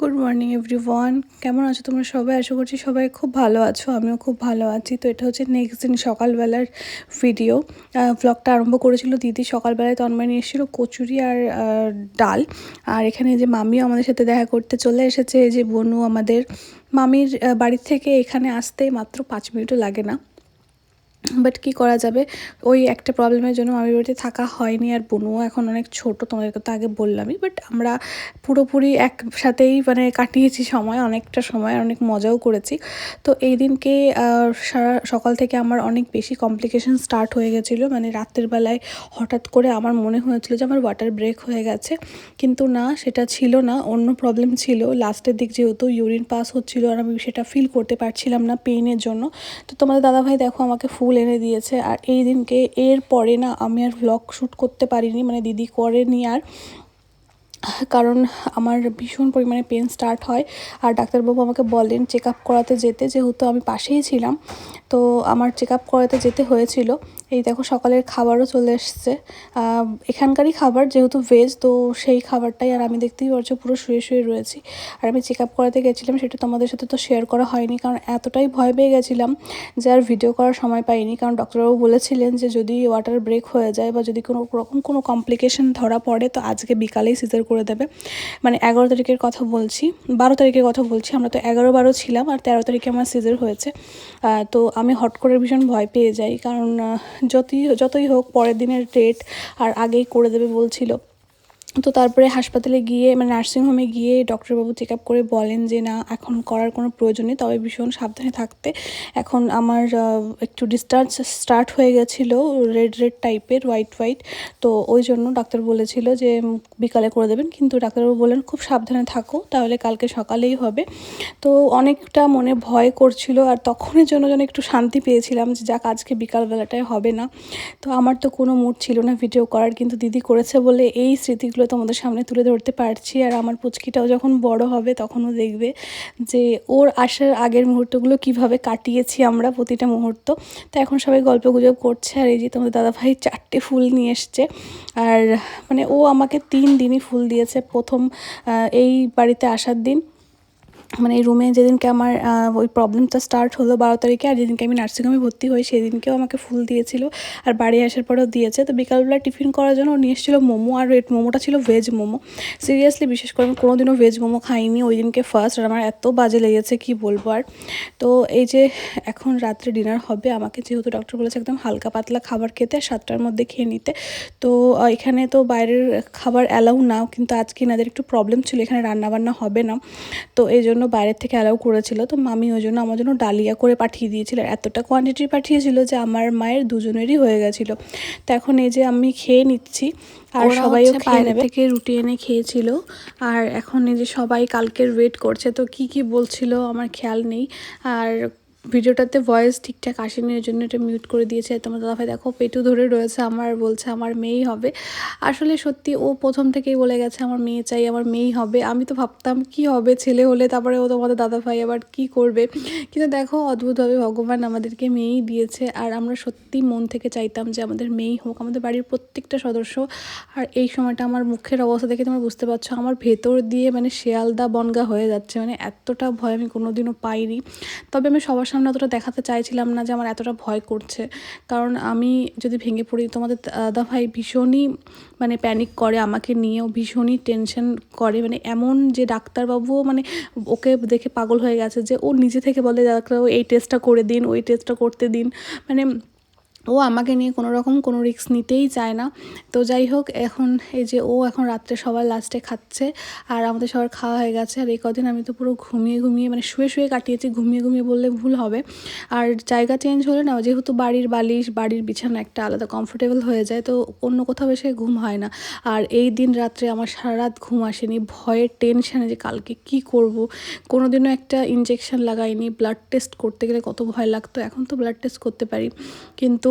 Good morning everyone কেমন আছো তোমরা সবাই? আশা করছি সবাই খুব ভালো আছো, আমিও খুব ভালো আছি। তো এটা হচ্ছে নেক্সট দিন সকালবেলার ভিডিও ব্লগটা আরম্ভ করেছিল দিদি সকালবেলায় তন্ময় নিয়ে এসেছিল কচুরি আর ডাল। আর এখানে যে মামিও আমাদের সাথে দেখা করতে চলে এসেছে যে বনু আমাদের। মামির বাড়ির থেকে এখানে আসতে মাত্র পাঁচ মিনিটও লাগে না। বাট কি করা যাবে? ওই একটা প্রবলেমের জন্য মামির বাড়িতে থাকা হয়নি আর বনুও এখন অনেক ছোট, তোমাদেরকে তো আগে বললামই। বাট আমরা পুরোপুরি একসাথেই মানে কাটিয়েছি সময়, অনেকটা সময় অনেক মজাও করেছি। তো এই দিনকে সারা সকাল থেকে আমার অনেক বেশি কমপ্লিকেশন স্টার্ট হয়ে গেছিল। মানে রাতের বেলায় হঠাৎ করে আমার মনে হয়েছিল যে আমার ওয়াটার ব্রেক হয়ে গেছে। কিন্তু না, সেটা ছিল না, অন্য প্রবলেম ছিল। লাস্টের দিক যেহেতু ইউরিন পাস হচ্ছিল আর আমি সেটা ফিল করতে পারছিলাম না পেইনের জন্য। তো তোমাদের দাদাভাই দেখো আমাকে ফুল এনে দিয়েছে। আর এই দিনকে এর পরে না আমি আর ভ্লগ শ্যুট করতে পারিনি মানে দিদি করেনি আর কারণ আমার ভীষণ পরিমাণে পেন স্টার্ট হয়। আর ডাক্তারবাবু আমাকে বলেন চেক আপ করাতে যেতে, যেহেতু আমি পাশেই ছিলাম, তো আমার চেক আপ করাতে যেতে হয়েছিল। এই দেখো সকালের খাবারও চলে এসছে। এখানকারই খাবার যেহেতু ভেজ তো সেই খাবারটাই আর আমি দেখতেই পারছ পুরো শুয়ে শুয়ে রয়েছি। আর আমি চেক আপ করাতে গেছিলাম, সেটা তোমাদের সাথে তো শেয়ার করা হয়নি, কারণ এতটাই ভয় পেয়ে গেছিলাম যে আর ভিডিও করার সময় পাইনি। কারণ ডক্টরবাবু বলেছিলেন যে যদি ওয়াটার ব্রেক হয়ে যায় বা যদি কোনো রকম কোনো কমপ্লিকেশন ধরা পড়ে, তো আজকে বিকালেই সিজার করে দেবে। মানে এগারো তারিখের কথা বলছি, বারো তারিখের কথা বলছি, আমরা তো এগারো বারো ছিলাম আর তেরো তারিখে আমার সিজার হয়েছে। তো আমি হট করে ভীষণ ভয় পেয়ে যাই, কারণ যতই যতই হোক পরের দিনের ডেট আর আগেই করে দেবে বলছিল। তো তারপরে হাসপাতালে গিয়ে মানে নার্সিংহোমে গিয়ে ডক্টরবাবু চেক আপ করে বলেন যে, না, এখন করার কোনো প্রয়োজন নেই। তবে ভীষণ সাবধানে থাকতে। এখন আমার একটু ডিসচার্জ স্টার্ট হয়ে গেছিল রেড রেড টাইপের হোয়াইট হোয়াইট তো ওই জন্য ডাক্তার বলেছিল যে, বিকালে করে দেবেন। কিন্তু ডাক্তারবাবু বললেন, খুব সাবধানে থাকো, তাহলে কালকে সকালেই হবে। তো অনেকটা মনে ভয় করছিল আর তখনের জন্য যেন একটু শান্তি পেয়েছিলাম যে, যাক, আজকে বিকালবেলাটায় হবে না। তো আমার তো কোনো মুড ছিল না ভিডিও করার। কিন্তু দিদি করেছে বলে এই স্মৃতিগুলো তোমাদের সামনে তুলে ধরতে পারছি আর আমার পুচকিটাও যখন বড় হবে তখনও দেখবে যে ওর আসার আগের মুহূর্তগুলো কীভাবে কাটিয়েছি আমরা প্রতিটা মুহূর্ত। তো এখন সবাই গল্প গুজব করছে আর এই যে তোমাদের দাদাভাই চারটে ফুল নিয়ে এসছে আর মানে ও আমাকে তিন দিনই ফুল দিয়েছে। প্রথম এই বাড়িতে আসার দিন। মানে এই রুমে যেদিনকে আমার ওই প্রবলেমটা স্টার্ট হলো বারো তারিখে আর যেদিনকে আমি নার্সিংহোমে ভর্তি হই সেদিনকেও আমাকে ফুল দিয়েছিল আর বাড়ি আসার পরেও দিয়েছে। তো বিকালবেলা টিফিন করার জন্য নিয়ে এসেছিল মোমো আর রেড মোমোটা ছিল ভেজ মোমো। সিরিয়াসলি বিশেষ করে আমি কোনোদিনও ভেজ মোমো খাইনি ওই দিনকে ফার্স্ট আর আমার এত বাজে লেগেছে, কি বলব আর। তো এই যে এখন রাত্রে ডিনার হবে, আমাকে যেহেতু ডক্টর বলেছে একদম হালকা পাতলা খাবার খেতে আর সাতটার মধ্যে খেয়ে নিতে। তো এখানে তো বাইরের খাবার অ্যালাউ না কিন্তু আজকে এনাদের একটু প্রবলেম ছিল, এখানে রান্নাবান্না হবে না। তো এই জন্য বাইরের থেকে অ্যালাউ করেছিল তো মামি ওই জন্য আমার জন্য ডালিয়া করে পাঠিয়ে দিয়েছিল। আর এতটা কোয়ান্টিটি পাঠিয়েছিল যে আমার মায়ের দুজনেরই হয়ে গেছিল। তো এখন এই যে আমি খেয়ে নিচ্ছি আর খেয়ে বাইরে থেকে রুটি এনে খেয়েছিল। আর এখন এই যে সবাই কালকের ওয়েট করছে তো কি কি বলছিল আমার খেয়াল নেই। আর ভিডিওটাতে ভয়েস ঠিকঠাক আসেনি ওই জন্য এটা মিউট করে দিয়েছে। তোমার দাদাভাই দেখো, পেটু ধরে রয়েছে, আমার বলছে আমার মেয়েই হবে। আসলে সত্যি ও প্রথম থেকেই বলে গেছে, আমার মেয়ে চাই, আমার মেয়েই হবে। আমি তো ভাবতাম, কি হবে, ছেলে হলে তারপরে ও তোমাদের দাদাভাই আবার কি করবে? কিন্তু দেখো, অদ্ভুতভাবে ভগবান আমাদেরকে মেয়েই দিয়েছে, আর আমরা সত্যি মন থেকে চাইতাম যে আমাদের মেয়েই হোক, আমাদের বাড়ির প্রত্যেকটা সদস্য। আর এই সময়টা আমার মুখের অবস্থা দেখে তোমরা বুঝতে পারছ, আমার ভেতর দিয়ে মানে শেয়ালদা বনগা হয়ে যাচ্ছে মানে এতটা ভয় আমি কোনোদিনও পাইনি। তবে আমি সবার সামনে অতটা দেখাতে চাইছিলাম না যে আমার এতটা ভয় করছে। কারণ আমি যদি ভেঙে পড়ি, তোমাদের দাদা ভাই ভীষণই মানে প্যানিক করে আমাকে নিয়েও ভীষণই টেনশন করে। মানে এমন যে ডাক্তারবাবুও মানে ওকে দেখে পাগল হয়ে গেছে যে ও নিজে থেকে বলে ডাক্তারবাবু এই টেস্টটা করে দিন, ওই টেস্টটা করতে দিন। মানে ও আমাকে নিয়ে কোনো রকম কোনো রিস্ক নিতেই চায় না। তো যাই হোক, এখন এই যে ও এখন রাত্রে সবার লাস্টে খাচ্ছে আর আমাদের সবার খাওয়া হয়ে গেছে। আর এই কদিন আমি তো পুরো ঘুমিয়ে ঘুমিয়ে মানে শুয়ে শুয়ে কাটিয়েছি, ঘুমিয়ে ঘুমিয়ে বললে ভুল হবে। আর জায়গা চেঞ্জ হলে না, যেহেতু বাড়ির বালিশ, বাড়ির বিছানা একটা আলাদা কমফোর্টেবল হয়ে যায়, তো অন্য কোথাও এসে ঘুম হয় না। আর এই দিন রাত্রে আমার সারা রাত ঘুম আসেনি, ভয়ের টেনশানে যে কালকে কি করব? কোনো দিনও একটা ইনজেকশন লাগাইনি ব্লাড টেস্ট করতে গেলে কত ভয় লাগতো, এখন তো ব্লাড টেস্ট করতে পারি। কিন্তু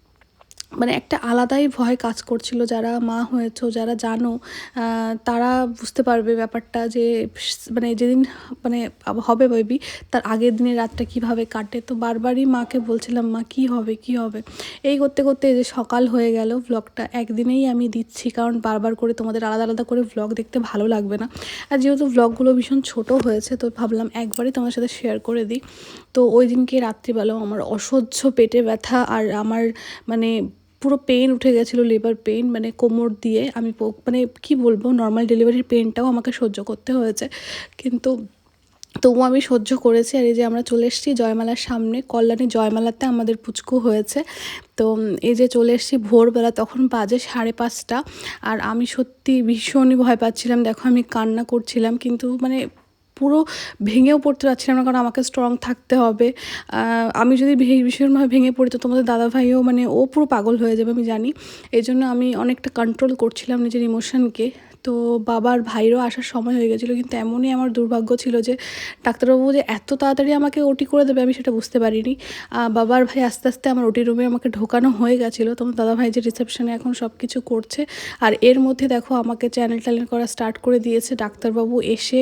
মানে একটা আলাদাই ভয় কাজ করছিল যারা মা হয়েছো, যারা জানো তারা বুঝতে পারবে ব্যাপারটা যে মানে যেদিন মানে হবে বেবি তার আগের দিনের রাতটা কীভাবে কাটে। তো বারবারই মাকে বলছিলাম, মা, কি হবে কি হবে? এই করতে করতে যে সকাল হয়ে গেল ব্লগটা একদিনেই আমি দিচ্ছি, কারণ বারবার করে তোমাদের আলাদা আলাদা করে ব্লগ দেখতে ভালো লাগবে না। আর যেহেতু ব্লগগুলো ভীষণ ছোট হয়েছে, তো ভাবলাম একবারই তোমার সাথে শেয়ার করে দিই। তো ওই দিনকে রাত্রিবেলাও আমার অসহ্য পেটে ব্যথা আর আমার মানে পুরো পেন উঠে গেছিল লেবার পেন মানে কোমর দিয়ে। আমি মানে কি বলব নর্মাল ডেলিভারির পেনটাও আমাকে সহ্য করতে হয়েছে। কিন্তু তবুও আমি সহ্য করেছি। আর এই যে আমরা চলে এসেছি জয়মালার সামনে, কল্যাণী জয়মালাতে আমাদের পুচকু হয়েছে। তো এই যে চলে এসেছি ভোরবেলা, তখন বাজে সাড়ে পাঁচটা। আর আমি সত্যি ভীষণই ভয় পাচ্ছিলাম। দেখো আমি কান্না করছিলাম, কিন্তু মানে পুরো ভেঙেও পড়তে পারছিলাম না, কারণ আমাকে স্ট্রং থাকতে হবে। আমি যদি ভীষণভাবে ভেঙে পড়ি, তো তোমাদের দাদাভাইও মানে ও পুরো পাগল হয়ে যাবে, আমি জানি। এই জন্য আমি অনেকটা কন্ট্রোল করছিলাম নিজের ইমোশনকে তো বাবার ভাইরও আসার সময় হয়ে গেছিল, কিন্তু এমনই আমার দুর্ভাগ্য ছিল যে ডাক্তারবাবু যে এত তাড়াতাড়ি আমাকে ওটি করে দেবে আমি সেটা বুঝতে পারিনি। বাবার ভাই আস্তে আস্তে আমার ওটি রুমে আমাকে ঢোকানো হয়ে গেছিল তোমার দাদা ভাই যে রিসেপশনে এখন সব কিছু করছে, আর এর মধ্যে দেখো আমাকে চ্যানেল ট্যানেল করা স্টার্ট করে দিয়েছে, ডাক্তারবাবু এসে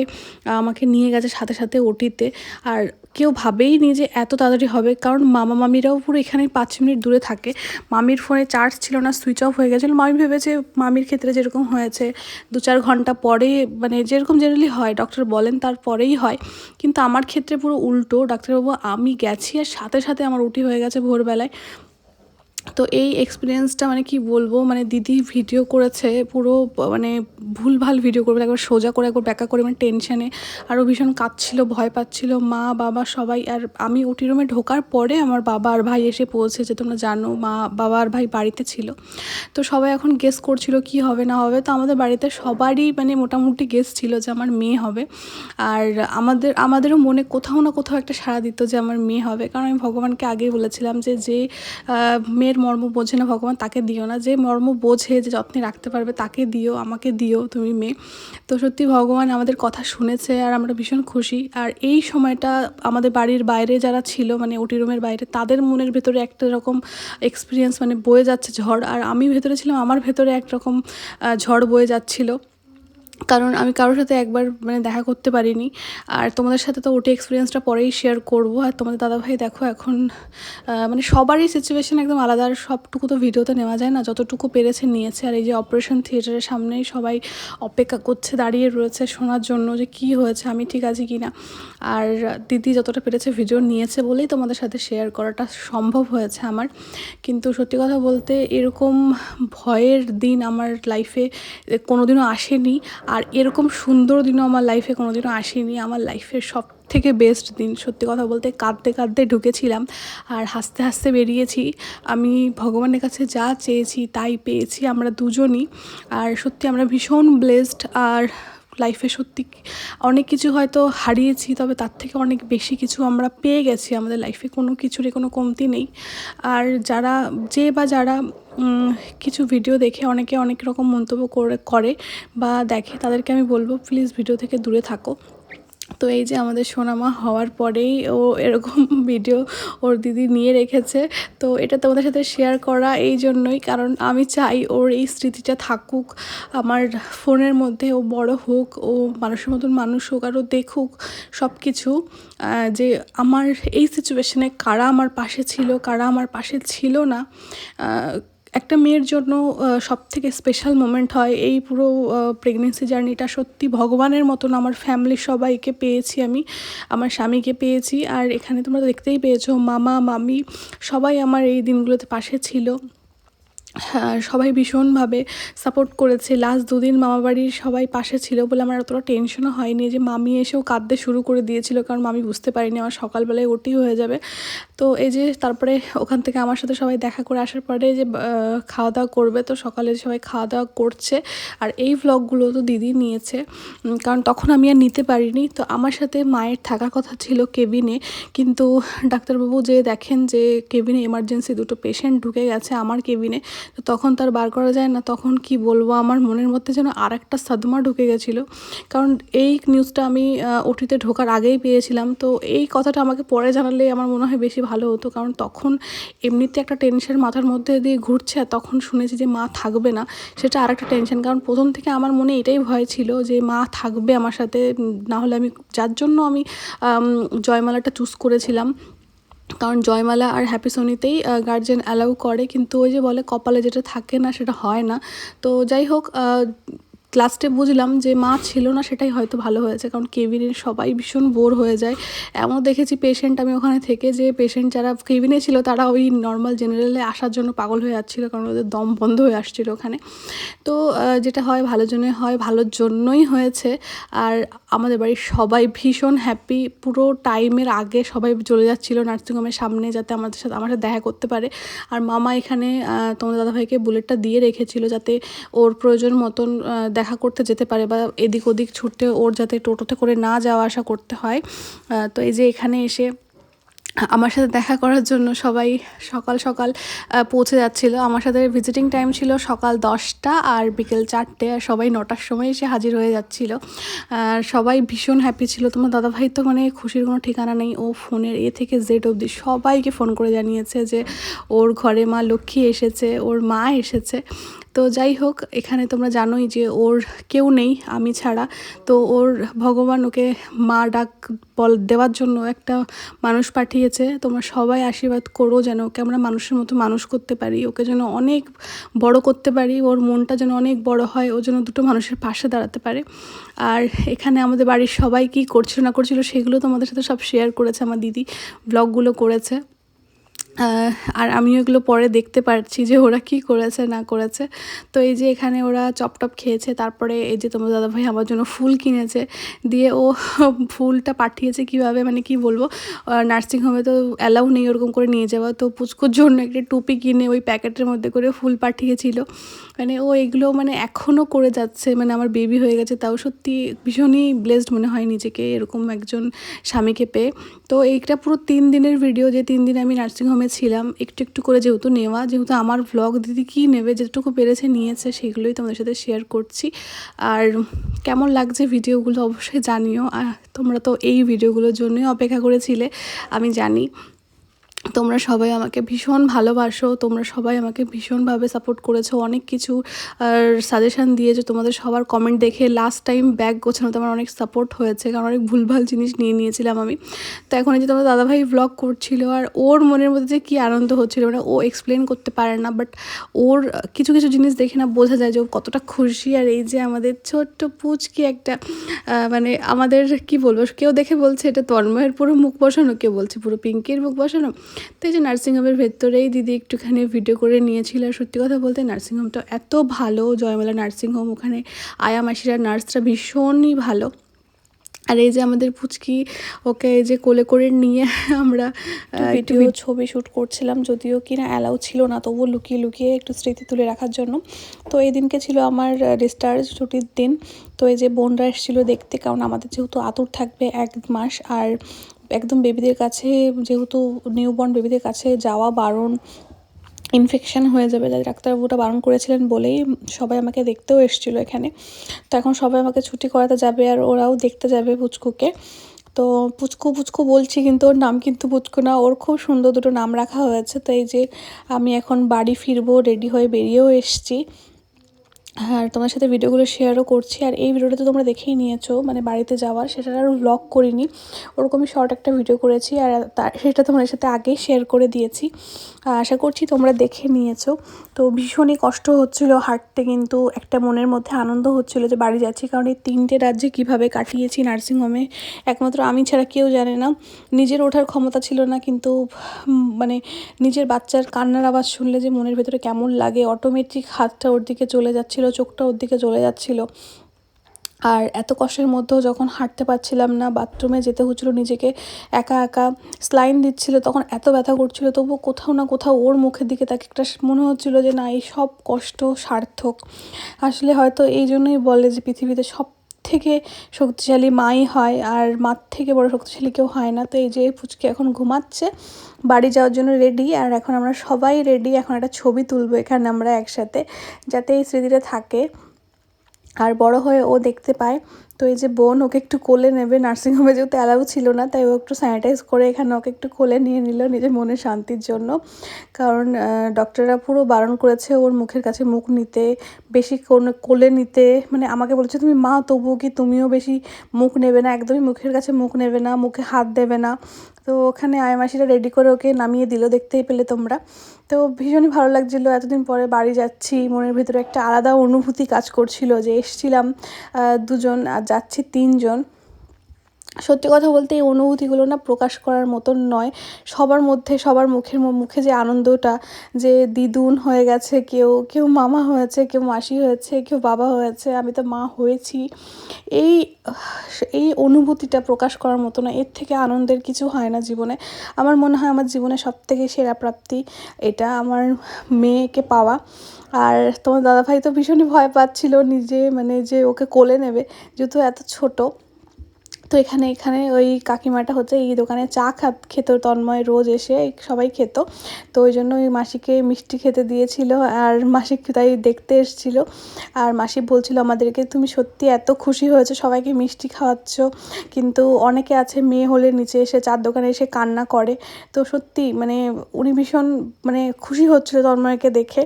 আমাকে নিয়ে গেছে সাথে সাথে ওটিতে আর কেউ ভাবেই নি যে এত তাড়াতাড়ি হবে, কারণ মামা মামিরাও পুরো এখানে পাঁচ মিনিট দূরে থাকে। মামির ফোনে চার্জ ছিল না সুইচ অফ হয়ে গেছিল। মামি ভেবেছে মামির ক্ষেত্রে যেরকম হয়েছে, দু চার ঘণ্টা পরে মানে যেরকম জেনারেলি হয় ডক্টর বলেন তারপরেই হয়। কিন্তু আমার ক্ষেত্রে পুরো উল্টো, ডাক্তারবাবু, আমি গেছি আর সাথে সাথে আমার উটি হয়ে গেছে ভোরবেলায়। তো এই এক্সপিরিয়েন্সটা মানে কি বলব? মানে দিদি ভিডিও করেছে পুরো মানে ভুলভাল ভিডিও করবে একবার সোজা করে একবার ব্যাকা করে মানে টেনশানে আরও ভীষণ কাঁদছিল ভয় পাচ্ছিল। মা বাবা সবাই আর আমি ওটি রুমে ঢোকার পরে আমার বাবা আর ভাই এসে পৌঁছেছে তোমরা জানো মা বাবা আর ভাই বাড়িতে ছিল। তো সবাই এখন গেস করছিল কি হবে না হবে। তো আমাদের বাড়িতে সবারই মানে মোটামুটি গেস ছিল যে আমার মেয়ে হবে। আর আমাদের আমাদেরও মনে কোথাও না কোথাও একটা সাড়া দিত যে আমার মেয়ে হবে। কারণ আমি ভগবানকে আগেই বলেছিলাম যে যে আহ, মেয়ের মর্ম বোঝে না, ভগবান তাকে দিও না। যে মর্ম বোঝে, যে যত্নে রাখতে পারবে তাকে দিও, আমাকে দিও তুমি মেয়ে। তো সত্যি ভগবান আমাদের কথা শুনেছে আর আমরা ভীষণ খুশি। আর এই সময়টা আমাদের বাড়ির বাইরে যারা ছিল মানে ওটি রুমের বাইরে, তাদের মনের ভেতরে একটা রকম এক্সপিরিয়েন্স মানে বয়ে যাচ্ছে ঝড়। আর আমি ভেতরে ছিলাম, আমার ভেতরে একরকম ঝড় বয়ে যাচ্ছিল। কারণ আমি কারোর সাথে একবার মানে দেখা করতে পারিনি। আর তোমাদের সাথে তো ওটি এক্সপিরিয়েন্সটা পরেই শেয়ার করব। আর তোমাদের দাদাভাই দেখো এখন মানে সবারই সিচুয়েশন একদম আলাদা। আর সবটুকু তো ভিডিওতে নেওয়া যায় না। যতটুকু পেরেছে নিয়েছে। আর এই যে অপারেশন থিয়েটারের সামনেই সবাই অপেক্ষা করছে, দাঁড়িয়ে রয়েছে শোনার জন্য যে কি হয়েছে, আমি ঠিক আছি কি না আর দিদি যতটা পেরেছে ভিডিও নিয়েছে বলেই তোমাদের সাথে শেয়ার করাটা সম্ভব হয়েছে আমার। কিন্তু সত্যি কথা বলতে এরকম ভয়ের দিন আমার লাইফে কোনোদিনও আসেনি। আর এরকম সুন্দর দিনও আমার লাইফে কোনোদিনও আসেনি। আমার লাইফের সব থেকে বেস্ট দিন, সত্যি কথা বলতে কাঁদতে কাঁদতে ঢুকেছিলাম আর হাসতে হাসতে বেরিয়েছি। আমি ভগবানের কাছে যা চেয়েছি তাই পেয়েছি আমরা দুজনই। আর সত্যি আমরা ভীষণ ব্লেসড আর লাইফে সত্যি অনেক কিছু হয়তো হারিয়েছি, তবে তার থেকে অনেক বেশি কিছু আমরা পেয়ে গেছি। আমাদের লাইফে কোনো কিছুরই কোনো কমতি নেই। আর যারা যে বা যারা কিছু ভিডিও দেখে অনেকে অনেক রকম মন্তব্য করে করে বা দেখে। তাদেরকে আমি বলব প্লিজ ভিডিও থেকে দূরে থাকো। তো এই যে আমাদের সোনামা হওয়ার পরেই ও এরকম ভিডিও ওর দিদি নিয়ে রেখেছে। তো এটা তোমাদের সাথে শেয়ার করা এই জন্যই, কারণ আমি চাই ওর এই স্মৃতিটা থাকুক। আমার ফোনের মধ্যে ও বড় হোক, ও মানুষের মতন মানুষ হোক, আর ও দেখুক সব কিছু যে আমার এই সিচুয়েশনে কারা আমার পাশে ছিল, কারা আমার পাশে ছিল না একটা মেয়ের জন্য সব থেকে স্পেশাল মোমেন্ট হয় এই পুরো প্রেগনেন্সি জার্নিটা সত্যি ভগবানের মতন আমার ফ্যামিলির সবাইকে পেয়েছি আমি, আমার স্বামীকে পেয়েছি। আর এখানে তোমরা দেখতেই পেয়েছ, মামা, মামি সবাই আমার এই দিনগুলোতে পাশে ছিল। সবাই ভীষণভাবে সাপোর্ট করেছে। লাস্ট দুদিন মামাবাড়ির সবাই পাশে ছিল বলে আমার অতটা টেনশনও হয়নি যে মামি এসেও কাঁদতে শুরু করে দিয়েছিল কারণ মামি বুঝতে পারিনি আমার সকালবেলায় ওটি হয়ে যাবে। তো এই যে তারপরে ওখান থেকে আমার সাথে সবাই দেখা করে আসার পরে যে খাওয়া দাওয়া করবে তো সকালে সবাই খাওয়া দাওয়া করছে। আর এই ভ্লগগুলো তো দিদি নিয়েছে। কারণ তখন আমি আর নিতে পারিনি। তো আমার সাথে মায়ের থাকার কথা ছিল কেবিনে। কিন্তু ডাক্তারবাবু যে দেখেন যে কেবিনে এমার্জেন্সি দুটো পেশেন্ট ঢুকে গেছে আমার কেবিনে। তো তখন তার বার করা যায় না। তখন কি বলব, আমার মনের মধ্যে যেন আর একটা সাদমা ঢুকে গেছিল। কারণ এই নিউজটা আমি ওটিতে ঢোকার আগেই পেয়েছিলাম। তো এই কথাটা আমাকে পরে জানালে আমার মনে হয় বেশি ভালো হতো। কারণ তখন এমনিতে একটা টেনশন মাথার মধ্যে দিয়ে ঘুরছে তখন শুনেছি যে মা থাকবে না, সেটা আর একটা টেনশন কারণ প্রথম থেকে আমার মনে এটাই ভয় ছিল যে মা থাকবে আমার সাথে না হলে আমি, যার জন্য আমি জয়মালাটা চুজ করেছিলাম। কারণ জয়মালা আর হ্যাপি সোনিতেই গার্জেন অ্যালাউ করে, কিন্তু ওই যে বলে কপালে যেটা থাকে না, সেটা হয় না। তো যাই হোক লাস্টে বুঝলাম যে মা ছিল না, সেটাই হয়তো ভালো হয়েছে। কারণ কেবিনের সবাই ভীষণ বোর হয়ে যায়। এমন দেখেছি পেশেন্ট আমি ওখানে থেকে যে পেশেন্ট যারা কেবিনে ছিল, তারা ওই নর্মাল জেনারেলে আসার জন্য পাগল হয়ে যাচ্ছিল, কারণ ওদের দম বন্ধ হয়ে আসছিল ওখানে। তো যেটা হয় ভালোর জন্যই হয়, ভালোর জন্যই হয়েছে। আর আমাদের বাড়ির সবাই ভীষণ হ্যাপি পুরো টাইমের আগে সবাই চলে যাচ্ছিল নার্সিংহোমের সামনে, যাতে আমাদের সাথে, আমার সাথে দেখা করতে পারে। আর মামা এখানে তোমাদের দাদাভাইকে বুলেটটা দিয়ে রেখেছিল, যাতে ওর প্রয়োজন মতন দেখা করতে যেতে পারে বা এদিক ওদিক ছুটতে ওর যাতে টোটোতে করে না যাওয়া আসা করতে হয়। তো এই যে এখানে এসে আমার সাথে দেখা করার জন্য সবাই সকাল সকাল পৌঁছে যাচ্ছিল। আমার সাথে ভিজিটিং টাইম ছিল সকাল দশটা আর বিকেল চারটে আর সবাই নটার সময় এসে হাজির হয়ে যাচ্ছিল। আর সবাই ভীষণ হ্যাপি ছিল। তোমার দাদাভাই তো মানে খুশির কোনো ঠিকানা নেই। ও ফোনের এ থেকে জেড অবধি সবাইকে ফোন করে জানিয়েছে যে ওর ঘরে মা লক্ষ্মী এসেছে, ওর মা এসেছে। তো যাই হোক, এখানে তোমরা জানোই যে ওর কেউ নেই, আমি ছাড়া। তো ওর ভগবান ওকে মা ডাক বল, দেওয়ার জন্য একটা মানুষ পাঠিয়েছে। তোমরা সবাই আশীর্বাদ করো যেন ওকে আমরা মানুষের মতো মানুষ করতে পারি, ওকে যেন অনেক বড় করতে পারি, ওর মনটা যেন অনেক বড় হয়, ও যেন দুটো মানুষের পাশে দাঁড়াতে পারে। আর এখানে আমাদের বাড়ির সবাই কী করছিল না করছিল, সেগুলো তোমাদের সাথে সব শেয়ার করেছে আমার দিদি ব্লগগুলো করেছে। আর আমিও এগুলো পরে দেখতে পারছি যে ওরা কি করেছে, না করেছে। তো এই যে এখানে ওরা চপটপ খেয়েছে, তারপরে এই যে তোমার দাদাভাই আমার জন্য ফুল কিনেছে, দিয়ে ও ফুলটা পাঠিয়েছে কীভাবে মানে কি বলব নার্সিংহোমে তো অ্যালাউ নেই ওরকম করে নিয়ে যাওয়া, তো পুচকুর জন্য একটা টুপি কিনে ওই প্যাকেটের মধ্যে করে ফুল পাঠিয়েছিল। মানে ও এগুলো মানে এখনও করে যাচ্ছে মানে আমার বেবি হয়ে গেছে, তাও সত্যি ভীষণই ব্লেসড মনে হয় নিজেকে এরকম একজন স্বামীকে পেয়ে। তো এইটা পুরো তিন দিনের ভিডিও যে তিন দিন আমি নার্সিংহোমে ছিলাম একটু একটু করে যেহেতু নেওয়া, যেহেতু আমার ভ্লগ দিদি কী নেবে, যেটুকু পেরেছে নিয়েছে, সেগুলোই তোমাদের সাথে শেয়ার করছি। আর কেমন লাগছে ভিডিওগুলো অবশ্যই জানিও। আর তোমরা তো এই ভিডিওগুলোর জন্যই অপেক্ষা করেছিলে, আমি জানি। তোমরা সবাই আমাকে ভীষণ ভালোবাসো, তোমরা সবাই আমাকে ভীষণভাবে সাপোর্ট করেছ, অনেক কিছু সাজেশান দিয়েছ তোমাদের সবার কমেন্ট দেখে লাস্ট টাইম ব্যাগ গোছানোতে আমার অনেক সাপোর্ট হয়েছে, কারণ অনেক ভুলভাল জিনিস নিয়ে নিয়েছিলাম আমি। তো এখন যে তোমার দাদাভাই ব্লগ করছিল, আর ওর মনের মধ্যে যে কী আনন্দ হচ্ছিল মানে ও এক্সপ্লেন করতে পারে না বাট ওর কিছু কিছু জিনিস দেখে না বোঝা যায় যে ও কতটা খুশি। আর এই যে আমাদের ছোট্ট পুচকি একটা মানে আমাদের কি বলব, কেউ দেখে বলছে এটা তন্ময়ের পুরো মুখ বসানো, কেউ বলছে পুরো পিঙ্কির মুখ বসানো। তো এই যে নার্সিংহোমের ভেতরেই দিদি একটুখানি ভিডিও করে নিয়েছিল। আর সত্যি কথা বলতে নার্সিংহোমটা এত ভালো জয়মালা নার্সিংহোম ওখানে আয়া মাসিরা নার্সরা ভীষণই ভালো। আর এই যে আমাদের পুচকি ওকে এই যে কোলে করে নিয়ে আমরা ভিডিও ছবি শ্যুট করছিলাম যদিও কিনা অ্যালাউ ছিল না তবুও লুকিয়ে লুকিয়ে একটু স্মৃতি তুলে রাখার জন্য। তো এই দিনকে ছিল আমার ডিসচার্জ ছুটির দিন। তো এই যে বোনরা এসেছিল দেখতে কারণ আমাদের যেহেতু আতুর থাকবে এক মাস আর একদম বেবিদের কাছে, যেহেতু নিউবর্ন বেবিদের কাছে যাওয়া বারণ ইনফেকশান হয়ে যাবে তাই ডাক্তারবাবুটা বারণ করেছিলেন বলেই সবাই আমাকে দেখতেও এসেছিল এখানে। তো এখন সবাই আমাকে ছুটি করাতে যাবে আর ওরাও দেখতে যাবে পুচকুকে। তো পুচকু পুচকু বলছি কিন্তু ওর নাম কিন্তু পুচকু না, ওর খুব সুন্দর দুটো নাম রাখা হয়েছে। তো এই যে আমি এখন বাড়ি ফিরবো রেডি হয়ে বেরিয়েও এসছি। আর তোমার সাথে ভিডিওগুলো শেয়ারও করছি। আর এই ভিডিওটা তো তোমরা দেখেই নিয়েছো মানে বাড়িতে যাওয়ার। সেটা আর ব্লগ করিনি। ওরকমই শর্ট একটা ভিডিও করেছি আর তার সেটা তোমাদের সাথে আগেই শেয়ার করে দিয়েছি। আশা করছি তোমরা দেখে নিয়েছো। তো ভীষণই কষ্ট হচ্ছিল হাঁটতে, কিন্তু একটা মনের মধ্যে আনন্দ হচ্ছিল যে বাড়ি যাচ্ছি। কারণ এই তিনটে রাজ্যে কীভাবে কাটিয়েছি নার্সিংহোমে, একমাত্র আমি ছাড়া কেউ জানে না। নিজের ওঠার ক্ষমতা ছিল না, কিন্তু মানে নিজের বাচ্চার কান্নার আওয়াজ শুনলে যে মনের ভেতরে কেমন লাগে অটোমেটিক হাতটা ওর দিকে চলে যাচ্ছিল, চোখটা ওর দিকে চলে যাচ্ছিল। আর এত কষ্টের মধ্যেও যখন হাঁটতে পারছিলাম না, বাথরুমে যেতে হচ্ছিল নিজেকে, একা একা স্লাইন দিচ্ছিল, তখন এত ব্যথা করছিল তবু কোথাও না কোথাও ওর মুখের দিকে তাকে একটা মনে হচ্ছিল যে, না, এই সব কষ্ট সার্থক। আসলে হয়তো এই জন্যই বলে যে, পৃথিবীতে সব থেকে শক্তিশালী মাই হয় আর মার থেকে বড় শক্তিশালী কেউ হয় না। তো এই যে পুচকে এখন ঘুমাচ্ছে, বাড়ি যাওয়ার জন্য রেডি আর এখন আমরা সবাই রেডি এখন একটা ছবি তুলবো এখানে আমরা একসাথে, যাতে এই স্মৃতিটা থাকে। আর বড় হয়ে ও দেখতে পায় তো এই যে বোন, ওকে একটু কোলে নেবে নার্সিংহোমে যেহেতু অ্যালাউ ছিল না, তাই ও একটু স্যানিটাইজ করে এখানে ওকে একটু কোলে নিয়ে নিল নিজের মনের শান্তির জন্য। কারণ ডক্টররা পুরো বারণ করেছে ওর মুখের কাছে মুখ নিতে, বেশি কোনো কোলে নিতে। মানে আমাকে বলেছে, তুমি মা, তবুও কি তুমিও বেশি মুখ নেবে না? একদমই মুখের কাছে মুখ নেবে না, মুখে হাত দেবে না। তো ওখানে আয়মাসিরা রেডি করে ওকে নামিয়ে দিল, দেখতেই পেলে তোমরা। তো ভীষণই ভালো লাগছিল, এতদিন পরে বাড়ি যাচ্ছি, মনের ভিতরে একটা আলাদা অনুভূতি কাজ করছিল যে এসছিলাম দুজন আর যাচ্ছি তিনজন। সত্যি কথা বলতে এই অনুভূতিগুলো না প্রকাশ করার মতন নয়। সবার মধ্যে, সবার মুখের মুখে যে আনন্দটা, যে দিদুন হয়ে গেছে, কেউ কেউ মামা হয়েছে, কেউ মাসি হয়েছে, কেউ বাবা হয়েছে, আমি তো মা হয়েছি। এই এই অনুভূতিটা প্রকাশ করার মতো না এর থেকে আনন্দের কিছু হয় না জীবনে। আমার মনে হয় আমার জীবনে সব থেকে সেরা প্রাপ্তি এটা আমার মেয়েকে পাওয়া। আর তোমার দাদাভাই তো ভীষণই ভয় পাচ্ছিল নিজে মানে যে ওকে কোলে নেবে, যেহেতু এত ছোটো। তো এখানে এখানে ওই কাকিমাটা হচ্ছে এই দোকানে চা খা খেত, তন্ময় রোজ এসে সবাই খেত। তো ওই জন্য ওই মাসিকে মিষ্টি খেতে দিয়েছিল আর মাসি তাই দেখতে এসেছিল। আর মাসি বলছিল আমাদেরকে, তুমি সত্যি এত খুশি হয়েছো, সবাইকে মিষ্টি খাওয়াচ্ছ। কিন্তু অনেকে আছে মেয়ে হলে নিচে এসে চার দোকানে এসে কান্না করে। তো সত্যি মানে উনি ভীষণ মানে খুশি হচ্ছিল তন্ময়কে দেখে।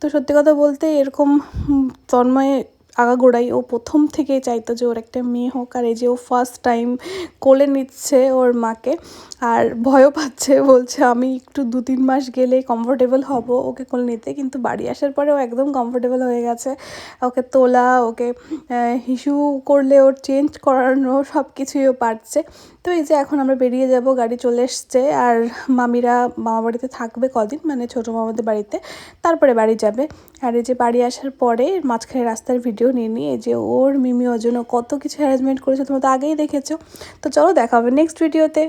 তো সত্যি কথা বলতে এরকম তন্ময় আগাগোড়াই ও প্রথম থেকেই চাইতো যে ওর একটা মেয়ে হোক আর এই যে ও ফার্স্ট টাইম কোলে নিচ্ছে ওর মাকে আর ভয়ও পাচ্ছে, বলছে আমি একটু দু তিন মাস গেলে কমফোর্টেবল হব ওকে কোলে নিতে। কিন্তু বাড়ি আসার পরে ও একদম কমফোর্টেবল হয়ে গেছে। ওকে তোলা, ওকে হিসু করলে ওর চেঞ্জ করানো সব কিছুই ও পারছে। তো এই যে এখন আমরা বেরিয়ে যাব, গাড়ি চলে এসছে। আর মামিরা মামা বাড়িতে থাকবে কদিন? মানে ছোটো মামাদের বাড়িতে। তারপরে বাড়ি যাবে। আর এই যে বাড়ি আসার পরে মাঝখানে রাস্তার ভিডিও নিয়ে নিয়ে যে ওর, মিমি ওর জন্য কত কিছু অ্যারেঞ্জমেন্ট করেছে, তোমরা তো আগেই দেখেছ। তো চলো দেখা হবে নেক্সট ভিডিওতে